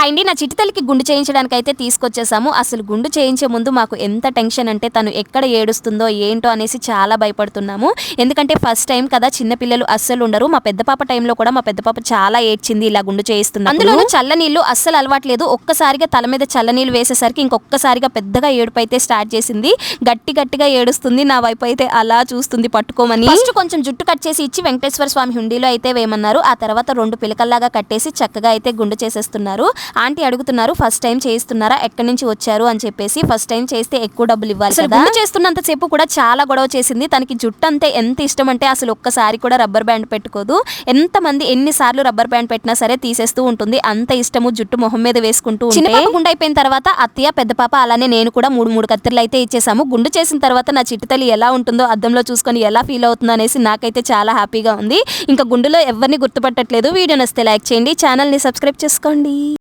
అండి నా చిటితల్లికి గుండు చేయించడానికి అయితే తీసుకొచ్చేసాము. అసలు గుండు చేయించే ముందు మాకు ఎంత టెన్షన్ అంటే తను ఎక్కడ ఏడుస్తుందో ఏంటో అనేసి చాలా భయపడుతున్నాము. ఎందుకంటే ఫస్ట్ టైం కదా చిన్నపిల్లలు అస్సలు ఉండరు. మా పెద్ద పాప టైంలో కూడా మా పెద్ద పాప చాలా ఏడ్చింది ఇలా గుండు చేయిస్తున్నా అందులోనూ చల్లనీళ్ళు అస్సలు అలవాట్లేదు. ఒక్కసారిగా తల మీద చల్లనీళ్ళు వేసేసరికి ఇంకొకసారిగా పెద్దగా ఏడుపు అయితే స్టార్ట్ చేసింది. గట్టి గట్టిగా ఏడుస్తుంది. నా వైపు అయితే అలా చూస్తుంది పట్టుకోమని. ఫస్ట్ కొంచెం జుట్టు కట్ చేసి ఇచ్చి వెంకటేశ్వర స్వామి హుండీలో అయితే వేయమన్నారు. ఆ తర్వాత రెండు పిలకల్లాగా కట్టేసి చక్కగా అయితే గుండు చేసేస్తున్నారు. ఆంటీ అడుగుతున్నారు ఫస్ట్ టైం చేయిస్తున్నారా? ఎక్కడి నుంచి వచ్చారు? అని చెప్పేసి ఫస్ట్ టైం చేస్తే ఎక్కువ డబ్బులు ఇవ్వాలి అసలు గుండు చేస్తున్నంత సేపు కూడా చాలా గొడవ చేసింది. తనకి జుట్టు అంతే ఎంత ఇష్టం అంటే అసలు ఒక్కసారి కూడా రబ్బర్ బ్యాండ్ పెట్టుకోదు. ఎంత మంది ఎన్నిసార్లు రబ్బర్ బ్యాండ్ పెట్టినా సరే తీసేస్తూ ఉంటుంది. అంత ఇష్టము జుట్టు మొహం మీద వేసుకుంటూ చిన్న గుండు అయిపోయిన తర్వాత అత్తయ్య పెద్ద పాప అలానే నేను కూడా మూడు మూడు కత్తిరలు అయితే ఇచ్చేసాము గుండు చేసిన తర్వాత నా చిట్టి తల్లి ఎలా ఉంటుందో అద్దంలో చూసుకొని ఎలా ఫీల్ అవుతుందో అనేసి నాకైతే చాలా హ్యాపీగా ఉంది. ఇంకా గుండులో ఎవరిని గుర్తుపట్టట్లేదు. వీడియో నస్తే లైక్ చేయండి. ఛానల్ని సబ్స్క్రైబ్ చేసుకోండి.